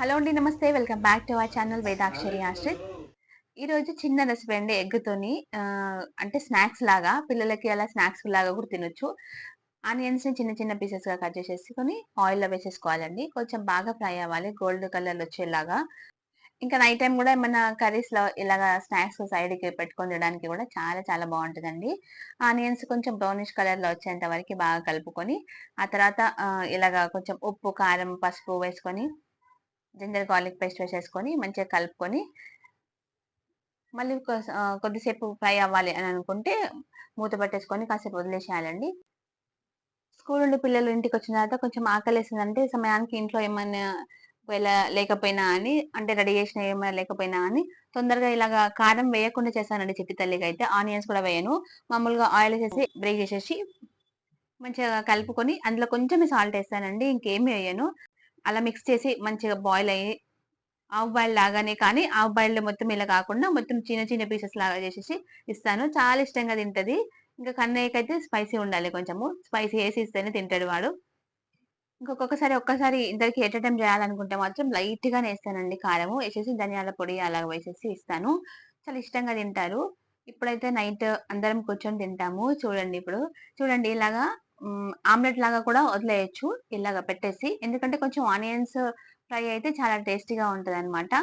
Hello అండి నమస్తే. Welcome back to our channel Vedakshari Ashrith. ఈరోజు చిన్న రెసిపీ అండి ఎగ్తోని అంటే స్నాక్స్ లాగా పిల్లలకి అలా స్నాక్స్ లాగా కూడా తినొచ్చు. ఆనియన్స్ని చిన్న చిన్న పీసెస్గా కట్ చేసేసుకొని ఆయిల్లో వేసేసుకోవాలండి. కొంచెం బాగా ఫ్రై అవ్వాలి గోల్డ్ కలర్ వచ్చేలాగా. ఇంకా నైట్ టైం కూడా ఏమైనా కర్రీస్లో ఇలాగా స్నాక్స్ సైడ్కి పెట్టుకొని తినడానికి కూడా చాలా చాలా బాగుంటుందండి. ఆనియన్స్ కొంచెం బ్రౌనిష్ కలర్లో వచ్చేంత వరకు బాగా కలుపుకొని ఆ తర్వాత ఇలాగా కొంచెం ఉప్పు కారం పసుపు వేసుకొని జింజర్ గార్లిక్ పేస్ట్ వేసేసుకొని మంచిగా కలుపుకొని మళ్ళీ కొద్దిసేపు ఫ్రై అవ్వాలి అని అనుకుంటే మూత పట్టేసుకొని కాసేపు వదిలేసేయాలండి. స్కూల్ నుండి పిల్లలు ఇంటికి వచ్చిన తర్వాత కొంచెం ఆకలేసిందంటే సమయానికి ఇంట్లో ఏమైనా ఒకవేళ లేకపోయినా అని అంటే రెడీ చేసిన ఏమైనా లేకపోయినా అని తొందరగా ఇలాగా కారం వేయకుండా చేశానండి చెట్టి తల్లికి అయితే. ఆనియన్స్ కూడా వేయను. మామూలుగా ఆయిల్ వేసేసి బ్రేక్ చేసేసి మంచిగా కలుపుకొని అందులో కొంచెం సాల్ట్ వేస్తానండి ఇంకేమీ వేయను. అలా మిక్స్ చేసి మంచిగా బాయిల్ అయ్యి ఆవు బాయిల్ లాగానే కానీ ఆవు బాయిల్ మొత్తం ఇలా కాకుండా మొత్తం చిన్న చిన్న పీసెస్ లాగా చేసేసి ఇస్తాను. చాలా ఇష్టంగా తింటది. ఇంకా కన్నయ్యకి అయితే స్పైసీ ఉండాలి కొంచెము. స్పైసీ వేసి ఇస్తేనే తింటాడు వాడు. ఇంకొకసారి ఒక్కసారి ఇద్దరికి ఎట్ టైం చేయాలనుకుంటే మాత్రం లైట్ వేస్తానండి కారము. వేసేసి ధనియాల పొడి అలా వేసేసి ఇస్తాను. చాలా ఇష్టంగా తింటారు. ఇప్పుడైతే నైట్ అందరం కూర్చొని తింటాము. చూడండి ఇప్పుడు. చూడండి ఇలాగా ఆమ్లెట్ లాగా కూడా వదిలేయచ్చు. ఇలాగా పెట్టేసి. ఎందుకంటే కొంచెం ఆనియన్స్ ఫ్రై అయితే చాలా టేస్టీగా ఉంటుంది అనమాట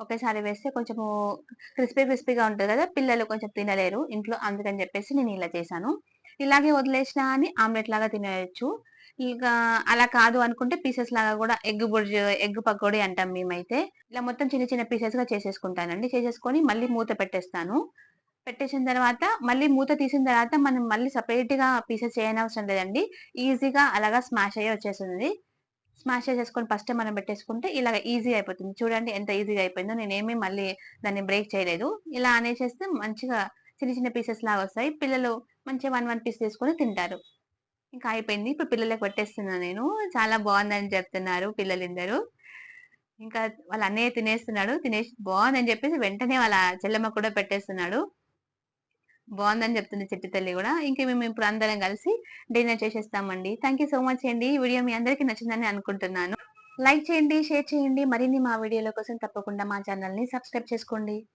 ఒకేసారి వేస్తే కొంచెము క్రిస్పీ క్రిస్పీగా ఉంటుంది కదా పిల్లలు కొంచెం తినలేరు ఇంట్లో అందుకని చెప్పేసి నేను ఇలా చేశాను. ఇలాగే వదిలేసినా అని ఆమ్లెట్ లాగా తినేయచ్చు. ఇంకా అలా కాదు అనుకుంటే పీసెస్ లాగా కూడా ఎగ్ బుర్జు ఎగ్ పకోడీ అంటాం మేమైతే. ఇలా మొత్తం చిన్న చిన్న పీసెస్గా చేసేసుకుంటానండి. చేసేసుకొని మళ్ళీ మూత పెట్టేస్తాను. పెట్టేసిన తర్వాత మళ్ళీ మూత తీసిన తర్వాత మనం మళ్ళీ సపరేట్గా పీసెస్ చేయనవసరం లేదండి. ఈజీగా అలాగా స్మాష్ అయ్యి వచ్చేస్తుంది. స్మాష్ చేసేసుకొని ఫస్ట్ మనం పెట్టేసుకుంటే ఇలాగ ఈజీ అయిపోతుంది. చూడండి ఎంత ఈజీగా అయిపోయిందో. నేనేమి మళ్ళీ దాన్ని బ్రేక్ చేయలేదు. ఇలా అనేసేస్తే మంచిగా చిన్న చిన్న పీసెస్ లాగా వస్తాయి. పిల్లలు మంచిగా వన్ వన్ పీస్ తీసుకొని తింటారు. ఇంకా అయిపోయింది. ఇప్పుడు పిల్లలకు పెట్టేస్తున్నా నేను. చాలా బాగుందని చెప్తున్నారు పిల్లలిద్దరు ఇంకా వాళ్ళ అన్నయ్య తినేస్తున్నాడు. తినేసి బాగుందని చెప్పేసి వెంటనే వాళ్ళ చెల్లెమ్మ కూడా పెట్టేస్తున్నాడు. బాగుందని చెప్తుంది చిట్టి తల్లి కూడా. ఇంకా మేము ఇప్పుడు అందరం కలిసి డిన్నర్ చేసేస్తామండి. థ్యాంక్ యూ సో మచ్ అండి. ఈ వీడియో మీ అందరికీ నచ్చిందని అనుకుంటున్నాను. లైక్ చేయండి షేర్ చేయండి. మరిన్ని మా వీడియోల కోసం తప్పకుండా మా ఛానల్ని సబ్స్క్రైబ్ చేసుకోండి.